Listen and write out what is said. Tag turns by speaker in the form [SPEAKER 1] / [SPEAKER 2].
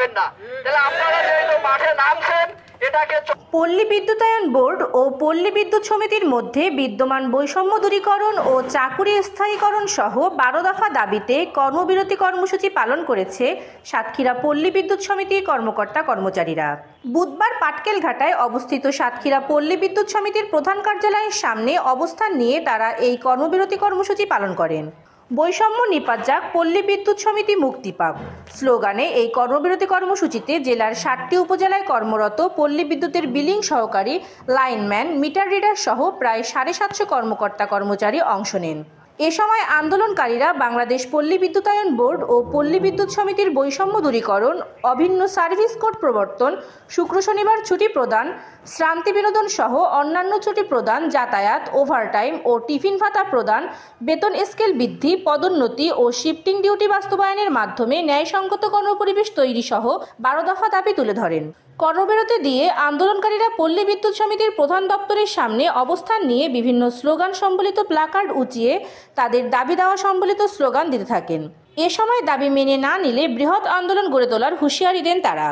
[SPEAKER 1] যাবেন না। তাহলে আপনারা যেহেতু মাঠে নামছেন, এটাকে
[SPEAKER 2] পল্লী বিদ্যুতায়ন বোর্ড ও পল্লী বিদ্যুৎ সমিতির মধ্যে বিদ্যমান বৈষম্য দূরীকরণ ও চাকুরি স্থায়ীকরণ সহ বারো দফা দাবিতে কর্মবিরতি কর্মসূচি পালন করেছে সাতক্ষীরা পল্লী বিদ্যুৎ সমিতির কর্মকর্তা কর্মচারীরা। বুধবার পাটকেলঘাটায় অবস্থিত সাতক্ষীরা পল্লী বিদ্যুৎ সমিতির প্রধান কার্যালয়ের সামনে অবস্থান নিয়ে তারা এই কর্মবিরতি কর্মসূচি পালন করেন। বৈষম্য নিপাত যাক, পল্লী বিদ্যুৎ সমিতি মুক্তি পাক। স্লোগানে এই কর্মবিরতি কর্মসূচিতে জেলার ষাটটি উপজেলায় কর্মরত পল্লী বিদ্যুতের বিলিং সহকারী লাইনম্যান, মিটার রিডার সহ প্রায় সাড়ে সাতশো কর্মকর্তা কর্মচারী অংশ নেন। এ সময় আন্দোলনকারীরা বাংলাদেশ পল্লী বিদ্যুতায়ন বোর্ড ও পল্লী বিদ্যুৎ সমিতির বৈষম্য দূরীকরণ, অভিন্ন সার্ভিস কোড প্রবর্তন, শুক্র শনিবার ছুটি প্রদান, শ্রান্তি বিনোদন সহ অন্যান্য ছুটি প্রদান, যাতায়াত, ওভারটাইম ও টিফিন ভাতা প্রদান, বেতন স্কেল বৃদ্ধি, পদোন্নতি ও শিফটিং ডিউটি বাস্তবায়নের মাধ্যমে ন্যায়সঙ্গত কর্মপরিবেশ তৈরি সহ বারো দফা দাবি তুলে ধরেন। কর্মবিরতি দিয়ে আন্দোলনকারীরা পল্লী বিদ্যুৎ সমিতির প্রধান দপ্তরের সামনে অবস্থান নিয়ে বিভিন্ন স্লোগান সম্বলিত প্লাকার্ড উঁচিয়ে তাদের দাবি দেওয়া সম্বলিত স্লোগান দিতে থাকেন। এ সময় দাবি মেনে না নিলে বৃহৎ আন্দোলন গড়ে তোলার হুঁশিয়ারি দেন তারা।